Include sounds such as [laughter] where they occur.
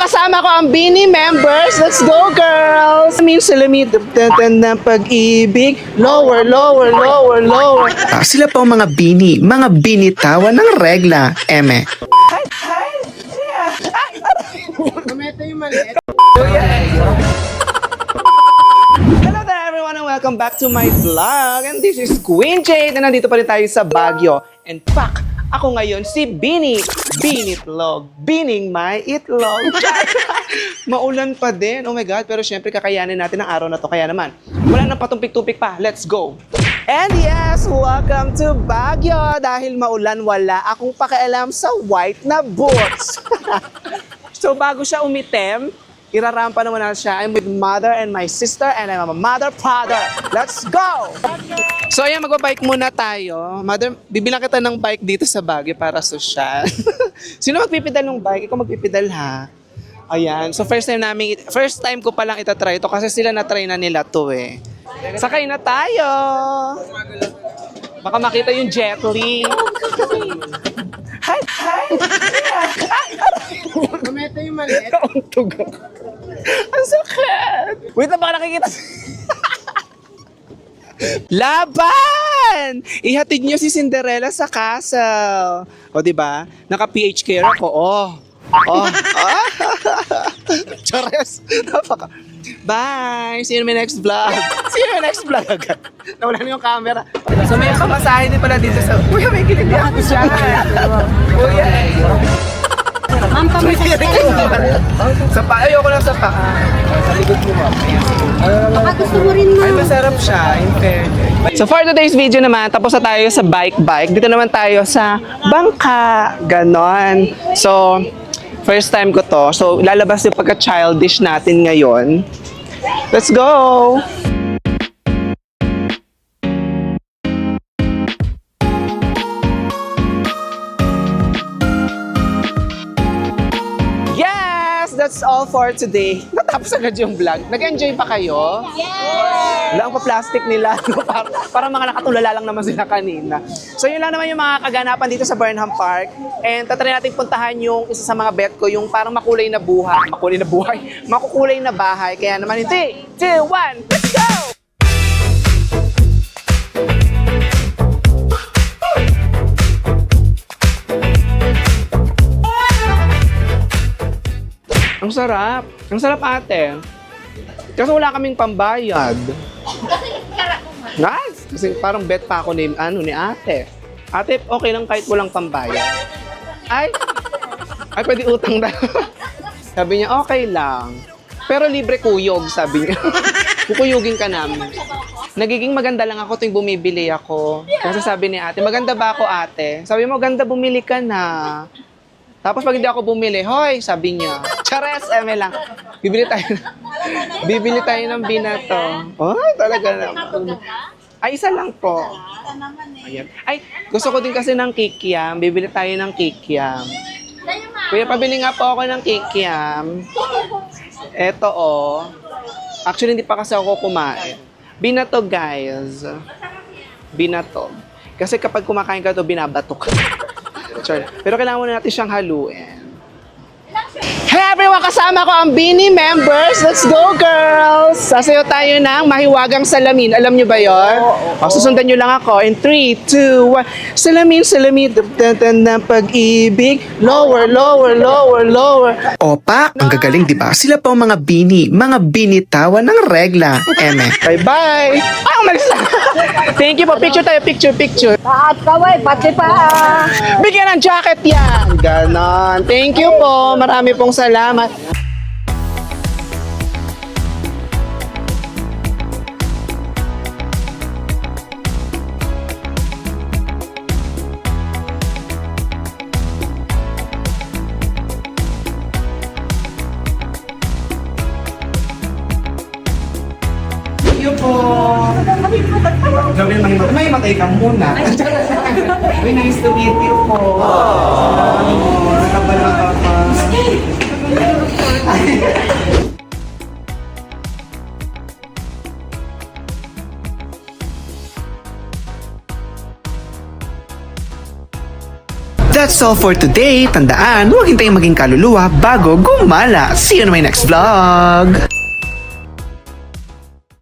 kasama ko ang Bini members. Let's go, girls! Means salamit ng pag-ibig. Lower, lower, lower, lower. Ah, sila pa ang mga bini, mga binitawan ng regla, eme. Hello there everyone and welcome back to my vlog. And this is Queen Jade na nandito pa rin tayo sa Baguio. And pak, ako ngayon si Bini. Binitlog. Bining my itlog. [laughs] Maulan pa din. Oh my God. Pero syempre kakayanin natin ang araw na to. Kaya naman, wala nang patumpik-tumpik pa. Let's go. And yes, welcome to Baguio. Dahil maulan, wala akong pakialam sa white na boots. [laughs] So bago siya umitem, irarampa naman na siya. I'm with mother and my sister and I'm a mother father. Let's go! So ayan, magbabike muna tayo. Mother, bibilang kita ng bike dito sa Baguio para social. [laughs] Sino magpipidal ng bike? Ikaw magpipidal ha? Ayan. So first time namin, first time ko palang itatry ito kasi sila na-try na nila to eh. Sakay na tayo! Baka makita yung Jet Li. Hi! Hi! Kumeta yung maliit. [laughs] Kauntog ako. Ang sakit! Wait na, baka nakikita. [laughs] Laban! Ihatid niyo si Cinderella sa castle. O, di ba? Naka-PH care ako. Oh. Oh. [laughs] Ah. Chares. Napaka. Bye! See you in my next vlog. See you in my next vlog agad. Nawala na yung camera. So may pamasahe din pala dito sa... Kuya, may kilindi ako siya. Kuya. Sa pa, ayoko lang sa pa. Sa likod mo, ma'am. Baka gusto mo rin Ay, masarap siya, in fairness. So for today's video naman, tapos na tayo sa bike-bike. Dito naman tayo sa bangka. Ganon. So, first time ko to. So, lalabas yung pagka-childish natin ngayon. Let's go! That's all for today. [laughs] Natapos agad yung vlog. Nag-enjoy pa kayo? Yes! Wala ang pa-plastic nila. [laughs] no? para, para mga nakatulala lang naman sila kanina. So yun lang naman yung mga kaganapan dito sa Burnham Park. And tatry natin puntahan yung isa sa mga bet ko, yung parang makulay na buhay. Makulay na buhay? [laughs] Makukulay na bahay. Kaya naman, 3, 2, 1, let's go! Ang sarap. Ang sarap ate. Kasi wala kaming pambayad. Nice! Kasi parang bet pa ako ni, ano, ni ate. Ate, okay lang kahit walang pambayad. Ay! Ay, pwede utang na. [laughs] sabi niya, okay lang. Pero libre kuyog, sabi niya. [laughs] Kukuyugin ka namin. Nagiging maganda lang ako tuwing bumibili ako. Kasi sabi ni ate, maganda ba ako ate? Sabi mo, ganda bumili ka na. Tapos pag hindi ako bumili, hoy, sabi niya. Chares, eme lang. Bibili tayo. [laughs] bibili tayo ng binato. Oh, talaga naman. Ay, isa lang po. Ayan. Ay, gusto ko din kasi ng kikiam. Bibili tayo ng kikiam. Kuya, pabili nga po ako ng kikiam. Eto, oh. Actually, hindi pa kasi ako kumain. Binato, guys. Binato. Kasi kapag kumakain ka to, binabato ka. [laughs] Sure. Pero kailangan muna natin siyang haluin. Hey everyone! Kasama ko ang Bini members. Let's go, girls! Sasayo tayo ng mahiwagang salamin. Alam nyo ba yon? O, susundan nyo lang ako. In 3, 2, 1. Salamin, salamin. Dagdagan ng pag-ibig. Lower, lower, lower, lower. Opa, ang gagaling di ba? Sila pa ang mga bini, mga binitawan ng regla, eme. Bye-bye! Ah, umalis na! [laughs] Thank you po. Picture tayo. Picture, picture. At kaway, pati pa. Bigyan ng jacket yan. Ganon. Thank you po. Marami pong salamat. Thank you po. Gabi may matay. May matay ka muna. Very nice to meet you po. Oh, nakabalata pa. [laughs] That's all for today. Tandaan, huwag hintayong maging kaluluwa bago gumala. See you in my next vlog.